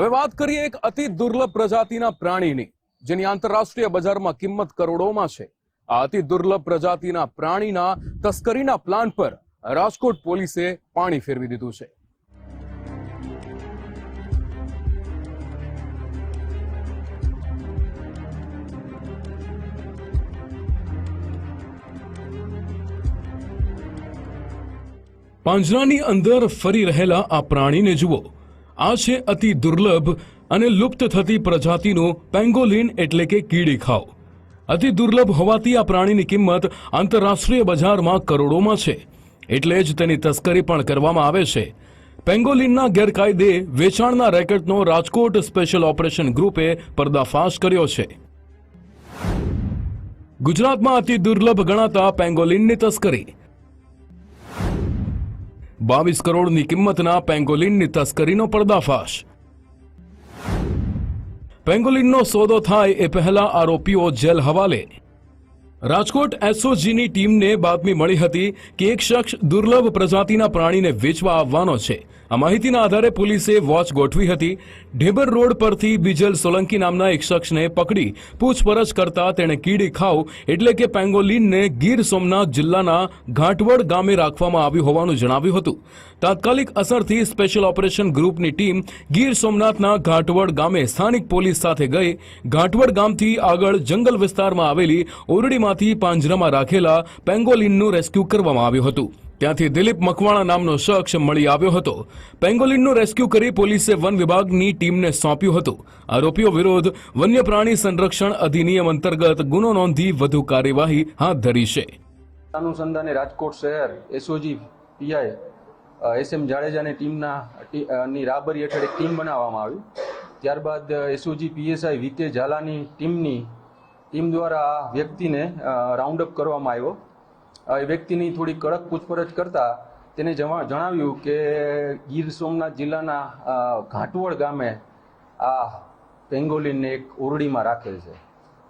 હવે વાત કરીએ એક અતિ દુર્લભ પ્રજાતિના પ્રાણીની, જેની આંતરરાષ્ટ્રીય બજારમાં કિંમત કરોડોમાં છે. આ અતિ દુર્લભ પ્રજાતિના પ્રાણીના તસ્કરીના પ્લાન પર રાજકોટ પોલીસે પાણી ફેરવી દીધું છે. પાંજરાની અંદર ફરી રહેલા આ પ્રાણીને જુઓ. આ છે અતિ દુર્લભ અને લુપ્ત થતી પ્રજાતિનું પેંગોલિન એટલે કે કીડી ખાવ અતિ દુર્લભ હોવાથી આ પ્રાણીની કિંમત આંતરરાષ્ટ્રીય બજારમાં કરોડોમાં છે. એટલે જ તેની તસ્કરી પણ કરવામાં આવે છે. પેંગોલિનના ગેરકાયદે વેચાણના રેકેટનો રાજકોટ સ્પેશિયલ ઓપરેશન ગ્રુપે પર્દાફાશ કર્યો છે. ગુજરાતમાં અતિ દુર્લભ ગણાતા પેંગોલિનની તસ્કરી. બાવીસ કરોડની કિંમતના પેંગોલિનની તસ્કરીનો પર્દાફાશ. પેંગોલિનનો સોદો થાય એ પહેલા આરોપીઓ જેલ હવાલે. રાજકોટ એસઓજીની ટીમને બાતમી મળી હતી કે એક શખ્સ દુર્લભ પ્રજાતિના પ્રાણીને વેચવા આવવાનો છે. આ માહિતીના આધારે પોલીસે વોચ ગોઠવી હતી. ઢેબર રોડ પરથી બીજલ સોલંકી નામના એક શખ્સને પકડી પૂછપરછ કરતા તેણે કીડી ખાવ એટલે કે પેંગોલિનને ગીર સોમનાથ જિલ્લાના ઘાટવડ ગામે રાખવામાં આવ્યું હોવાનું જણાવ્યું હતું. તાત્કાલિક અસરથી સ્પેશિયલ ઓપરેશન ગ્રુપની ટીમ ગીર સોમનાથના ઘાટવડ ગામે સ્થાનિક પોલીસ સાથે ગઈ. ઘાટવડ ગામથી આગળ જંગલ વિસ્તારમાં આવેલી ઓરડીમાંથી પાંજરામાં રાખેલા પેંગોલિનનું રેસ્ક્યુ કરવામાં આવ્યું હતું. ત્યાંથી દિલીપ મકવાણા નામનો શખ્સ મળી આવ્યો હતો. પેંગોલિનનું રેસ્ક્યુ કરી પોલીસે વન વિભાગની ટીમને સોંપ્યું હતું. આરોપીઓ વિરુદ્ધ વન્ય પ્રાણી સંરક્ષણ અધિનિયમ અંતર્ગત ગુનો નોંધી વધુ કાર્યવાહી હાથ ધરી છે. અનુસંધાને રાજકોટ શહેર એસઓજી પીઆઈ એસ એમ જાડેજાની ટીમના ની રાબરી હેઠળ એક ટીમ બનાવવામાં આવી. ત્યારબાદ એસઓજી પીએસઆઈ વીકે ઝાલાની ટીમની, ટીમ દ્વારા આ વ્યક્તિને રાઉન્ડ અપ કરવામાં આવ્યો. એ વ્યક્તિની થોડી કડક પૂછપરછ કરતા તેને જણાવ્યું કે ગીર સોમનાથ જિલ્લાના ઘાટવડ ગામે આ પેંગોલિનને એક ઓરડીમાં રાખેલ છે.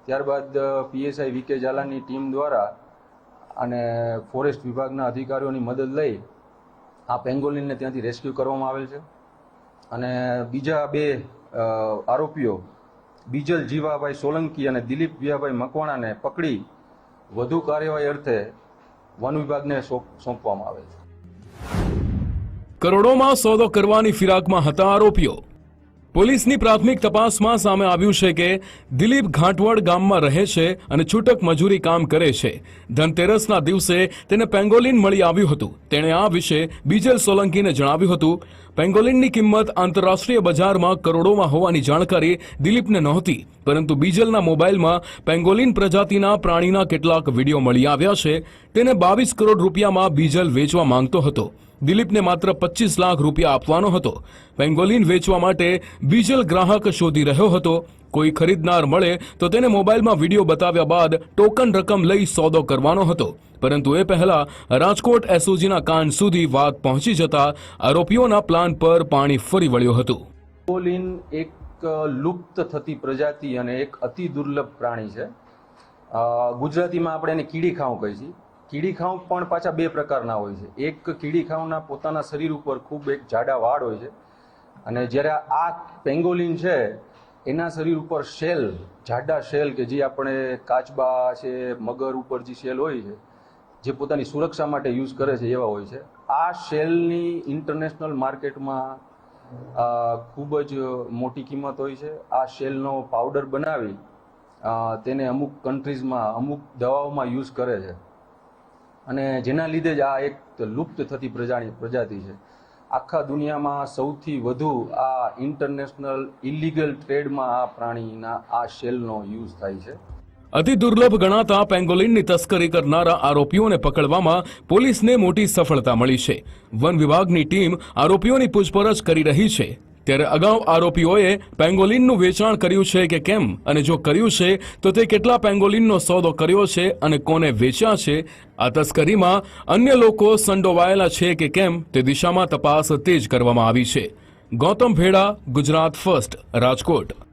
ત્યારબાદ પીએસઆઈ વી કે ઝાલાની ટીમ દ્વારા અને ફોરેસ્ટ વિભાગના અધિકારીઓની મદદ લઈ આ પેંગોલિનને ત્યાંથી રેસ્ક્યુ કરવામાં આવેલ છે. અને બીજા બે આરોપીઓ, બીજલ જીવાભાઈ સોલંકી અને દિલીપ વિયાભાઈ મકવાણાને પકડી વધુ કાર્યવાહી અર્થે વન વિભાગને સોંપ- સોંપવામાં આવે છે. કરોડોમાં સોદો કરવાની ફિરાકમાં હતા આરોપીઓ. પોલીસની પ્રાથમિક તપાસમાં સામે આવ્યું છે કે દિલીપ ઘાટવડ ગામમાં રહે છે અને છૂટક મજૂરી કામ કરે છે. ધનતેરસના દિવસે તેને પેંગોલિન મળી આવ્યું હતું. તેણે આ વિશે બીજલ સોલંકીને જણાવ્યું હતું. પેંગોલિનની કિંમત આંતરરાષ્ટ્રીય બજારમાં કરોડોમાં હોવાની જાણકારી દિલીપને નહોતી, પરંતુ બીજલના મોબાઈલમાં પેંગોલિન પ્રજાતિના પ્રાણીના કેટલાક વીડિયો મળી આવ્યા છે. તેને બાવીસ કરોડ રૂપિયામાં બીજલ વેચવા માંગતો હતો. દિલીપને માત્ર પચીસ લાખ રૂપિયા આપવાનો હતો. પેંગોલિન વેચવા માટે બીજલ ગ્રાહક શોધી રહ્યો હતો. કોઈ ખરીદનાર મળે તો તેને મોબાઈલમાં વીડિયો બતાવ્યા બાદ ટોકન રકમ લઈ સોદો કરવાનો હતો. પરંતુ એ પહેલા રાજકોટ એસઓજીના કાન સુધી વાત પહોંચી જતા આરોપીઓના પ્લાન પર પાણી ફરી વળ્યું હતું. પેંગોલિન એક લુપ્ત થતી પ્રજાતિ અને એક અતિ દુર્લભ પ્રાણી છે. ગુજરાતીમાં આપણે એને કીડી ખાઉં કહીએ છીએ. કીડી ખાઉં પણ પાછા બે પ્રકારના હોય છે. એક કીડી ખાઉના પોતાના શરીર ઉપર ખૂબ એક જાડા વાળ હોય છે. અને જ્યારે આ પેંગોલિન છે, એના શરીર ઉપર શેલ, જાડા શેલ કે જે આપણે કાચબા છે, મગર ઉપર જે શેલ હોય છે, જે પોતાની સુરક્ષા માટે યુઝ કરે છે એવા હોય છે. આ શેલની ઇન્ટરનેશનલ માર્કેટમાં ખૂબ જ મોટી કિંમત હોય છે. આ શેલનો પાવડર બનાવી તેને અમુક કન્ટ્રીઝમાં અમુક દવાઓમાં યુઝ કરે છે. અને જેના લીધે જ આ એક લુપ્ત થતી પ્રજાની પ્રજાતિ છે. આખા દુનિયામાં સૌથી વધુ આ ઇન્ટરનેશનલ ઇલીગલ ટ્રેડમાં આ પ્રાણીના આ શેલનો યુઝ થાય છે. અતિ દુર્લભ ગણાતા પેંગોલિનની તસ્કરી કરનારા આરોપીઓને પકડવામાં પોલીસને મોટી સફળતા મળી છે. વન વિભાગની ટીમ આરોપીઓની પૂછપરછ કરી રહી છે. ત્યારે અગાઉ આરોપીઓએ પેંગોલિનનું વેચાણ કર્યું છે કે કેમ? અને જો કર્યું છે, તો તે કેટલા પેંગોલિનનો સોદો કર્યો છે અને કોને વેચ્યા છે? આ તસ્કરીમાં અન્ય લોકો સંડોવાયેલા છે કે કેમ? તે દિશામાં તપાસ તેજ કરવામાં આવી છે. ગૌતમ ભેડા, ગુજરાત ફર્સ્ટ, રાજકોટ.